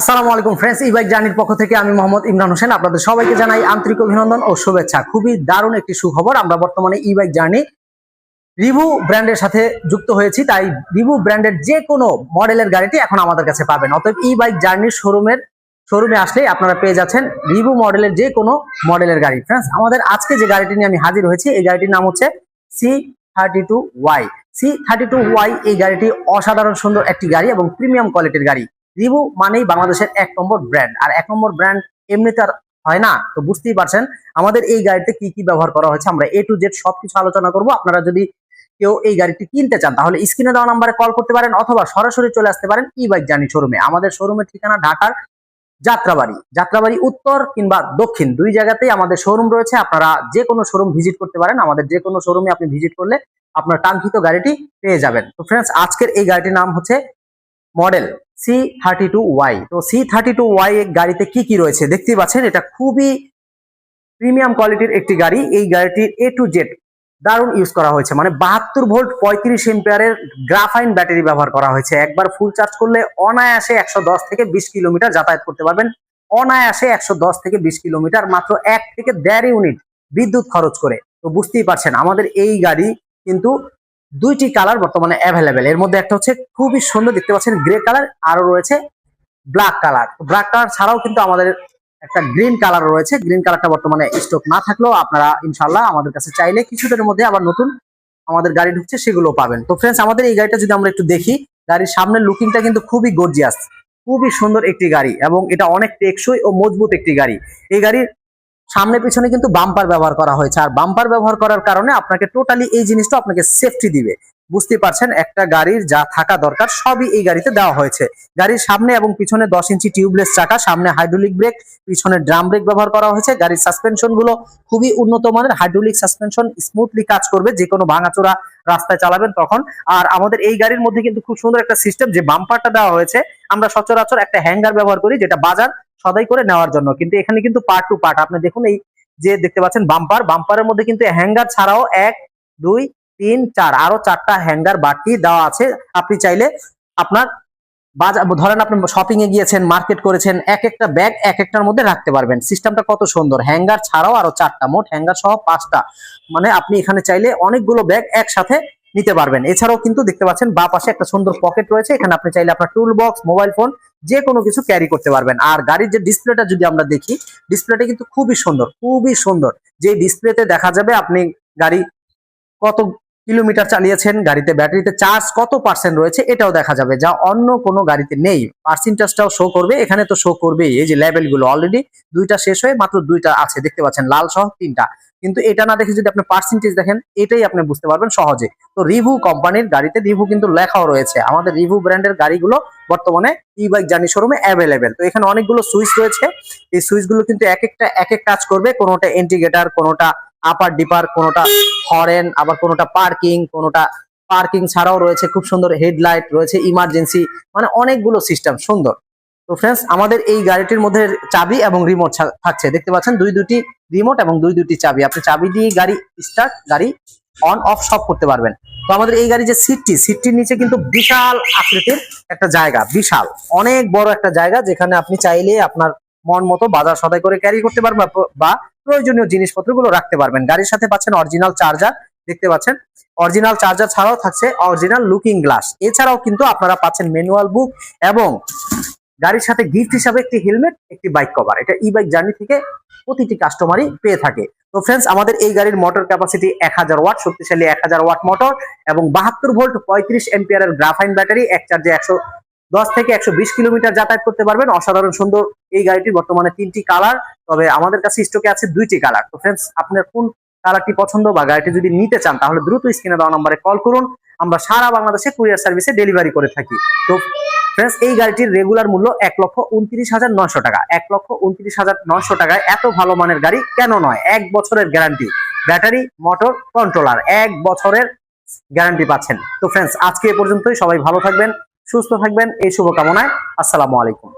আসসালামু আলাইকুম ফ্রেন্ডস ই বাইক জার্নির পক্ষ থেকে আমি মোহাম্মদ ইমরান হোসেন আপনাদের সবাইকে জানাই আন্তরিক অভিনন্দন ও শুভেচ্ছা। খুবই দারুণ একটি সুখবর, আমরা বর্তমানে ই বাইক জার্নি রিভু ব্র্যান্ডের সাথে যুক্ত হয়েছি, তাই রিভু ব্র্যান্ডের যে কোনো মডেলের গাড়িটি এখন আমাদের কাছে পাবেন। অতএব ই বাইক জার্নির শোরুমের শোরুমে আসলে আপনারা পেয়ে যাচ্ছেন রিভু মডেলের যে কোনো মডেলের গাড়ি। ফ্রেন্ডস আমাদের আজকে যে গাড়িটি নিয়ে আমি হাজির হয়েছি, এই গাড়িটির নাম হচ্ছে C thirty two Y C thirty two Y এই গাড়িটি অসাধারণ সুন্দর একটি গাড়ি এবং প্রিমিয়াম কোয়ালিটির গাড়ি। রিভু মানেই বাংলাদেশের এক নম্বর ব্র্যান্ড আর এক নম্বর ব্র্যান্ড এমনিতে আর হয় না, তো বুঝতেই পারছেন আমাদের এই গাড়িতে কি কি ব্যবহার করা হয়েছে। আমরা এ টু জেড সবকিছু আলোচনা করব। আপনারা যদি কেউ এই গাড়িটি কিনতে চান, তাহলে স্ক্রিনে দেওয়া নাম্বারে কল করতে পারেন অথবা সরাসরি চলে আসতে পারেন ই বাইক জানি শোরুমে আমাদের শোরুমের ঠিকানা ঢাকার যাত্রাবাড়ি। যাত্রাবাড়ি উত্তর কিংবা দক্ষিণ দুই জায়গাতেই আমাদের শোরুম রয়েছে। আপনারা যে কোনো শোরুম ভিজিট করতে পারেন। আমাদের যে কোনো শোরুমে আপনি ভিজিট করলে আপনার কাঙ্ক্ষিত গাড়িটি পেয়ে যাবেন। তো ফ্রেন্ডস আজকের এই গাড়িটির নাম হচ্ছে model C thirty two Y তো সি থার্টি টু ওয়াই গাড়িতে কি কি রয়েছে? দেখতেই পাচ্ছেন, এটা খুবই প্রিমিয়াম কোয়ালিটির একটি গাড়ি। এই গাড়িটির এ টু জেড দারুণ ইউজ করা হয়েছে। মানে বাহাত্তর ভোল্ট পঁয়ত্রিশ এম্পিয়ারের গ্রাফাইন ব্যাটারি ব্যবহার করা হয়েছে। একবার ফুল চার্জ করলে অনায়াসে একশো দশ থেকে বিশ কিলোমিটার যাতায়াত করতে পারবেন। অনায়াসে একশো দশ থেকে বিশ কিলোমিটার মাত্র এক থেকে দেড় ইউনিট বিদ্যুৎ খরচ করে। তো বুঝতেই পারছেন, আমাদের এই গাড়ি কিন্তু দুইটি কালার বর্তমানে অ্যাভেলেবেল এর মধ্যে একটা হচ্ছে খুবই সুন্দর দেখতে পাচ্ছেন গ্রে কালার আরও রয়েছে ব্ল্যাক কালার ব্ল্যাক কালার ছাড়াও কিন্তু আমাদের একটা গ্রিন কালার রয়েছে। গ্রিন কালারটা বর্তমানে স্টক না থাকলেও আপনারা ইনশাল্লাহ আমাদের কাছে চাইলে কিছুদিনের মধ্যে আবার নতুন আমাদের গাড়ি ঢুকছে সেগুলো পাবেন। তো ফ্রেন্ডস আমাদের এই গাড়িটা যদি আমরা একটু দেখি, গাড়ির সামনের লুকিংটা কিন্তু খুবই গর্জিয়াস খুবই সুন্দর একটি গাড়ি এবং এটা অনেক টেকসই ও মজবুত একটি গাড়ি। এই গাড়ির সামনে পিছনে কিন্তু বাম্পার ব্যবহার করা হয়েছে। আর বাম্পার ব্যবহার করার কারণে আপনাকে টোটালি এই জিনিসটা আপনাকে সেফটি দিবে। বুঝতে পারছেন, একটা গাড়ির যা থাকা দরকার সবই এই গাড়িতে দেওয়া হয়েছে। গাড়ির সামনে এবং পিছনে দশ ইঞ্চি টিউবলেস চাকা, সামনে হাইড্রোলিক ব্রেক পিছনে ড্রাম ব্রেক ব্যবহার করা হয়েছে। গাড়ির সাসপেনশনগুলো খুবই উন্নত মানের হাইড্রোলিক সাসপেনশন স্মুথলি কাজ করবে। যে কোনো ভাঙাচোরা রাস্তায় চালাবেন তখন। আর আমাদের এই গাড়ির মধ্যে কিন্তু খুব সুন্দর একটা সিস্টেম যে বাম্পারটা দেওয়া হয়েছে। আমরা সচরাচর একটা হ্যাঙ্গার ব্যবহার করি, যেটা বাজার সদাই করে নেওয়ার জন্য। কিন্তু এখানে কিন্তু পার্ট টু পার্ট আপনি দেখুন এই যে দেখতে পাচ্ছেন বাম্পার বাম্পারের মধ্যে কিন্তু হ্যাঙ্গার ছাড়াও এক, দুই, তিন, চার আরও চারটা হ্যাঙ্গার বাড়তি দেওয়া আছে। আপনি চাইলে আপনার বাজার ধরেন আপনি শপিং এ গিয়েছেন মার্কেট করেছেন, এক একটা ব্যাগ এক একটার মধ্যে রাখতে পারবেন। সিস্টেমটা কত সুন্দর। হ্যাঙ্গার ছাড়াও আরও চারটা, মোট হ্যাঙ্গার সহ পাঁচটা। মানে আপনি এখানে চাইলে অনেকগুলো ব্যাগ একসাথে নিতে পারবেন। এছাড়াও কিন্তু দেখতে পাচ্ছেন বা পাশে একটা সুন্দর পকেট রয়েছে। এখানে আপনি চাইলে আপনার টুল বক্স মোবাইল ফোন যে কোনো কিছু ক্যারি করতে পারবেন। আর গাড়ির যে ডিসপ্লেটা যদি আমরা দেখি ডিসপ্লেটা কিন্তু খুবই সুন্দর খুবই সুন্দর। যে ডিসপ্লেতে দেখা যাবে আপনি গাড়ি কত কিলোমিটার চালিয়েছেন, গাড়িতে ব্যাটারিতে চার্জ কত পার্সেন্ট রয়েছে এটাও দেখা যাবে, যা অন্য কোনো গাড়িতে নেই। পার্সেন্টেজটাও শো করবে, এখানে তো শো করবেই, এই যে লেভেলগুলো অলরেডি দুইটা শেষ হয়ে মাত্র দুইটা আছে, দেখতে পাচ্ছেন লাল সহ তিনটা। কিন্তু এটা না দেখে যদি আপনি পার্সেন্টেজ দেখেন, এটাই আপনি বুঝতে পারবেন সহজে। তো রিভু কোম্পানির গাড়িতে রিভু কিন্তু লেখাও রয়েছে। আমাদের রিভু ব্র্যান্ডের গাড়িগুলো বর্তমানে ই বাইক জার্নি শোরুমে অ্যাভেলেবেল তো এখানে অনেকগুলো সুইচ রয়েছে। এই সুইচগুলো কিন্তু এক একটা, এক এক কাজ করবে, কোনোটা ইন্টিগ্রেটার কোনোটা আপার ডিপার কোনোটা হরেন আবার কোনোটা পার্কিং কোনোটা পার্কিং ছাড়াও রয়েছে খুব সুন্দর হেডলাইট রয়েছে ইমার্জেন্সি মানে অনেকগুলো সিস্টেম সুন্দর। তো ফ্রেন্ডস আমাদের এই গাড়িটির মধ্যে চাবি এবং রিমোট থাকছে। দেখতে পাচ্ছেন, দুই দুটি রিমোট এবং দুই দুটি চাবি। আপনি চাবি দিয়ে গাড়ি স্টার্ট গাড়ি অন অফ সব করতে পারবেন। তো আমাদের এই গাড়ি যে সিটটি সিটটির নিচে কিন্তু বিশাল আকৃতির একটা জায়গা, বিশাল, অনেক বড় একটা জায়গা, যেখানে আপনি চাইলে আপনার মন মতো বাজার সদাই করে ক্যারি করতে পারবেন বা বা প্রয়োজনীয় জিনিসপত্রগুলো রাখতে পারবেন। গাড়ির সাথে পাচ্ছেন অরিজিনাল চার্জার দেখতে পাচ্ছেন? অরিজিনাল চার্জার ছাড়াও থাকছে অরিজিনাল লুকিং গ্লাস এছাড়াও কিন্তু আপনারা পাচ্ছেন ম্যানুয়াল বুক এবং গাড়ির সাথে গিফট হিসাবে একটি হেলমেট একটি বাইক কভার এটা ই বাইক জার্নি থেকে প্রতিটি কাস্টমারই পেয়ে থাকে। তো ফ্রেন্ডস আমাদের এই গাড়ির মোটর ক্যাপাসিটি এক হাজার ওয়াট শক্তিশালী এক হাজার ওয়াট মোটর এবং বাহাত্তর ভোল্ট পঁয়ত্রিশ এম্পিয়ারের গ্রাফাইন ব্যাটারি এক চার্জে একশো দশ থেকে একশো বিশ কিলোমিটার যাতায়াত করতে পারবেন। অসাধারণ সুন্দর এই গাড়িটির বর্তমানে তিনটি কালার তবে আমাদের কাছে স্টকে আছে দুইটি কালার তো ফ্রেন্ডস আপনার কোন কালারটি পছন্দ বা গাড়িটি যদি নিতে চান, তাহলে দ্রুত স্ক্রিনে দেওয়া নম্বরে কল করুন। আমরা সারা বাংলাদেশে কুরিয়ার সার্ভিসে ডেলিভারি করে থাকি। তো ফ্রেন্ডস এই গাড়িটির রেগুলার মূল্য এক লক্ষ উনত্রিশ হাজার নয়শো টাকা। এক লক্ষ উনত্রিশ হাজার নয়শো টাকায় এত ভালো মানের গাড়ি কেন নয়? এক বছরের গ্যারান্টি ব্যাটারি মোটর কন্ট্রোলার এক বছরের গ্যারান্টি পাচ্ছেন। তো ফ্রেন্ডস আজকে এ পর্যন্তই। সবাই ভালো থাকবেন। সুস্থ থাকবেন এই শুভকামনায় আসসালামু আলাইকুম।